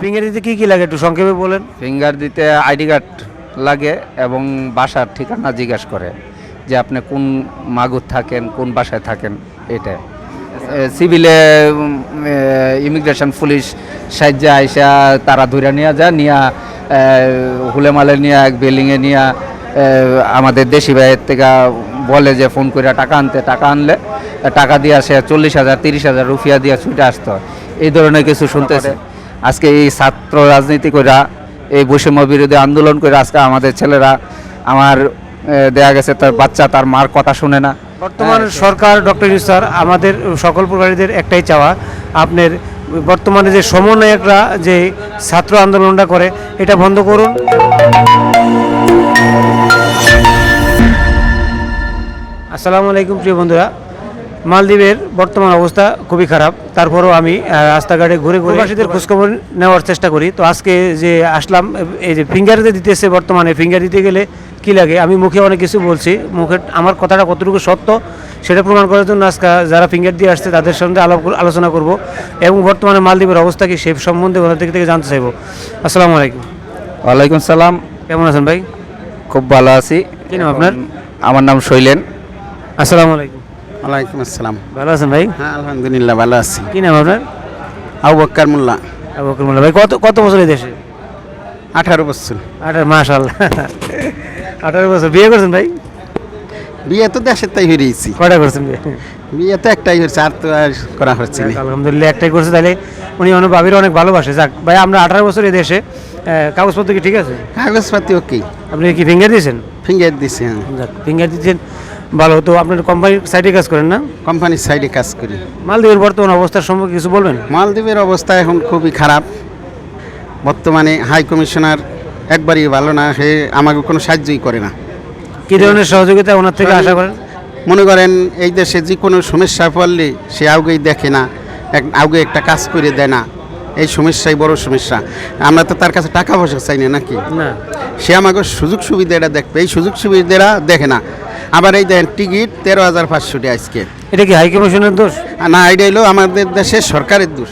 Finger দিতে কি কি লাগে একটু সংক্ষেপে বলেন? ফিঙ্গার দিতে আইডি কার্ড লাগে এবং বাসার ঠিকানা জিজ্ঞাসা করে যে আপনি কোন মাগুর থাকেন কোন বাসায় থাকেন এটা। সিভিলে ইমিগ্রেশন পুলিশ সাহায্যে আইসা তারা ধরে নিয়ে যায় নিয়ে হুলেমালে নিয়ে এক বিল্ডিংয়ে নিয়ে আমাদের দেশি ভাইয়ের থেকে বলে যে ফোন করে টাকা আনতে টাকা আনলে টাকা দিয়ে আসে চল্লিশ হাজার তিরিশ হাজার রুপিয়া দিয়ে ছুটে আসতে। হয় এই ধরনের কিছু শুনতেছে। আজকে এই ছাত্র রাজনীতি কইরা এই বৈষম্য বিরোধী আন্দোলন করে আজকে আমাদের ছেলেরা আমার দেখা গেছে তার বাচ্চা তার মার কথা শুনে না। বর্তমান সরকার ডক্টর ইউনুস স্যার আমাদের সকল প্রকারীদের একটাই চাওয়া আপনার বর্তমানে যে সমন্বয়করা যে ছাত্র আন্দোলনটা করে এটা বন্ধ করুন। আসসালামু আলাইকুম প্রিয় বন্ধুরা। মালদ্বীপের বর্তমান অবস্থা খুবই খারাপ। তারপরেও আমি রাস্তাঘাটে ঘুরে ঘুরে প্রবাসীদের খোঁজখবর নেওয়ার চেষ্টা করি। তো আজকে যে আসলাম এই যে ফিঙ্গার দিতে দিতেছে বর্তমানে ফিঙ্গার দিতে গেলে কি লাগে? আমি মুখে অনেক কিছু বলছি। মুখে আমার কথাটা কতটুকু সত্য সেটা প্রমাণ করার জন্য আজকে যারা ফিঙ্গার দিয়ে আসছে তাদের সঙ্গে আলাপ আলোচনা করব এবং বর্তমানে মালদ্বীপের অবস্থা কি সে সম্বন্ধে ওনার দিক থেকে জানতে চাইব। আসসালামু আলাইকুম। ওয়ালাইকুম সালাম। কেমন আছেন ভাই? খুব ভালো আছি। কি নাম আপনার? আমার নাম শৈলেন। আসসালামু আলাইকুম। ওয়ালাইকুম আসসালাম। ভালো আছেন ভাই? হ্যাঁ আলহামদুলিল্লাহ ভালো আছি। কি নাম আপনার? আবু বক্কার মোল্লা। আবু বকর মোল্লা। ভাই কত কত বছর এই দেশে? আঠারো বছর। আঠারো মাশাল্লাহ আঠারো বছর। বিয়ে করছেন ভাই? বিয়ে তো দেশের তাই হয়েছি কয়টা করছেন বিয়ে? বিয়ে তো একটাই হয়েছে আর তো আর করা হচ্ছে না। আলহামদুলিল্লাহ একটাই করছে। তাহলে উনি অনেক ভাবির অনেক ভালোবাসে। যাক ভাই আমরা আঠারো বছর এই দেশে। কাগজপত্র কি ঠিক আছে? কাগজপাতি ওকে আপনি কি ফিঙ্গার দিয়েছেন? ফিঙ্গার দিছে হ্যাঁ। যাক ফিঙ্গার দিচ্ছেন ভালো তো আপনার কোম্পানির সাইডে কাজ করেন না? কোম্পানির সাইডে কাজ করি। মালদ্বীপের বর্তমান অবস্থার সম্পর্কে কিছু বলবেন? মালদ্বীপের অবস্থা এখন খুবই খারাপ। বর্তমানে হাই কমিশনার একবারই ভালো না সে আমাকে কোনো সাহায্যই করে না। কি ধরনের সহযোগিতা ওনার থেকে আশা করেন? মনে করেন এই দেশে যে কোনো সমস্যা পড়লে সে আউগেই দেখে না এক আউগে একটা কাজ করে দেয় না। এই সমস্যাই বড় সমস্যা। আমরা তো তার কাছে টাকা পয়সা চাই না নাকি? না। সে আমাকে সুযোগ সুবিধাটা দেখবে। এই সুযোগ সুবিধাটা দেখে না। আবার এই দেন টিকিট তেরো হাজার পাঁচশো টাকা আজকে। এটা কি হাই কমিশনের দোষ? না এটা হলো আমাদের দেশের সরকারের দোষ।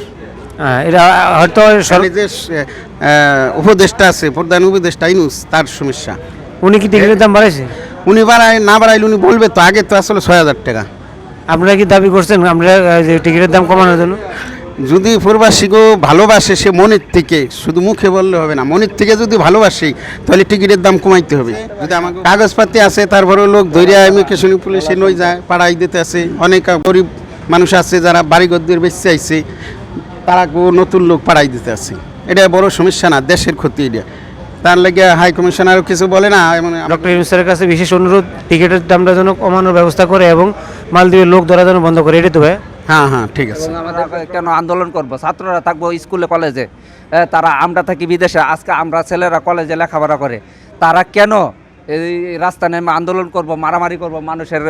এটা হয়তো যে উপদেষ্টা আছে প্রধান উপদেষ্টা ইনুস তার সমস্যা। উনি কি টিকিটের দাম বাড়াইছে? উনি বাড়ায় না বাড়াইলে উনি বলবে তো আগে তো আসলে ছয় হাজার টাকা। আপনারা কি দাবি করছেন? আমরা টিকিটের দাম কমানোর জন্য? যদি প্রবাসীকে ভালোবাসে সে মনের থেকে, শুধু মুখে বললে হবে না, মনের থেকে যদি ভালোবাসে, তাহলে টিকিটের দাম কমাইতে হবে। যদি আমাকে কাগজপাতি আছে তারপরে লোক ধৈর্য ইমিগ্রেশন পুলিশে নই যায় পাড়াই দিতে আছে, অনেক গরিব মানুষ আছে যারা বাড়িঘরদের বেঁচে আইছে তারা নতুন লোক পাড়াই দিতে আছে। এটা বড় সমস্যা না, দেশের ক্ষতি এটা। তার লাগে হাই কমিশনারও কিছু বলে না ডক্টর ইউনুসের কাছে বিশেষ অনুরোধ, টিকিটের দামটা যেন কমানোর ব্যবস্থা করে এবং মালদ্বীপের লোক ধরা যেন বন্ধ করে, এটাই তো ভাই। হ্যাঁ হ্যাঁ ঠিক আছে। আমাদের কেন আন্দোলন করব? ছাত্ররা থাকব স্কুলে কলেজে। তারা আমরা থাকি বিদেশে আজকে আমরা ছেলেরা কলেজে লেখাপড়া করে। তারা কেন এই রাস্তা নেমে আন্দোলন করব মারামারি করব মানুষের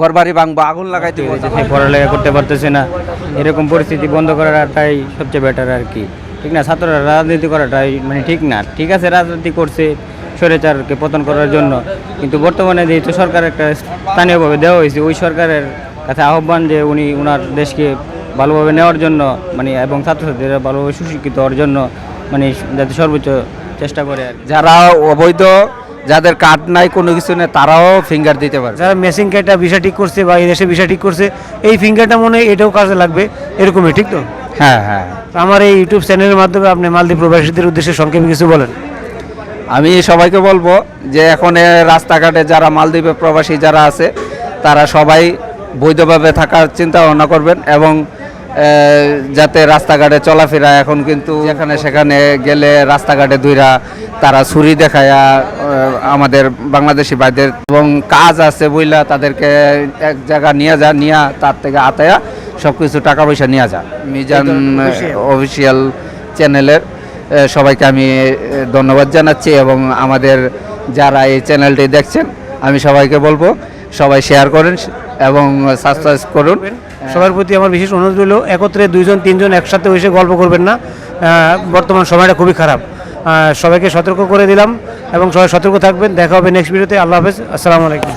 ঘরবাড়ি ভাঙবো আগুন লাগাই দিব? পড়ালেখা করতে পারতেছে না এরকম পরিস্থিতি বন্ধ করাটাই সবচেয়ে বেটার আর কি। ঠিক না? ছাত্ররা রাজনীতি করাটাই মানে ঠিক না। ঠিক আছে রাজনীতি করছে স্বৈরাচারকে পতন করার জন্য কিন্তু বর্তমানে যেহেতু সরকার একটা স্থানীয়ভাবে দেওয়া হয়েছে ওই সরকারের কাছে আহ্বান যে উনি ওনার দেশকে ভালোভাবে নেওয়ার জন্য মানে এবং ছাত্রছাত্রীরা ভালোভাবে সুশিক্ষিত হওয়ার জন্য মানে যাতে সর্বোচ্চ চেষ্টা করে আর যারা অবৈধ যাদের কার্ড নাই কোনো কিছু নেই তারাও ফিঙ্গার দিতে পারে যারা মেসিং কার্ডটা ভিসা ঠিক করছে বা এই দেশে ভিসা ঠিক করছে এই ফিঙ্গারটা মনে হয় এটাও কাজে লাগবে এরকমই ঠিক তো? হ্যাঁ হ্যাঁ। তো আমার এই ইউটিউব চ্যানেলের মাধ্যমে আপনি মালদ্বীপ প্রবাসীদের উদ্দেশ্যে সংক্ষেপে কিছু বলেন। আমি সবাইকে বলব যে এখন রাস্তাঘাটে যারা মালদ্বীপে প্রবাসী যারা আছে তারা সবাই বৈধভাবে থাকার চিন্তা ভাবনা করবেন এবং যাতে রাস্তাঘাটে চলাফেরা এখন কিন্তু যেখানে সেখানে গেলে রাস্তাঘাটে দুইরা তারা ছুরি দেখায়া আমাদের বাংলাদেশি ভাইদের এবং কাজ আছে বইলা তাদেরকে এক জায়গা নিয়ে যা নিয়ে তার থেকে আতায়া সব কিছু টাকা পয়সা নিয়ে যা। মিজান অফিসিয়াল চ্যানেলের সবাইকে আমি ধন্যবাদ জানাচ্ছি এবং আমাদের যারা এই চ্যানেলটি দেখছেন আমি সবাইকে বলব সবাই শেয়ার করেন এবং সাবস্ক্রাইব করুন। সবার প্রতি আমার বিশেষ অনুরোধ হলো একত্রে দুইজন, তিনজন একসাথে এসে গল্প করবেন না। বর্তমান সময়টা খুবই খারাপ। সবাইকে সতর্ক করে দিলাম এবং সবাই সতর্ক থাকবেন। দেখা হবে নেক্সট ভিডিওতে আল্লাহ হাফেজ। আসসালামু আলাইকুম।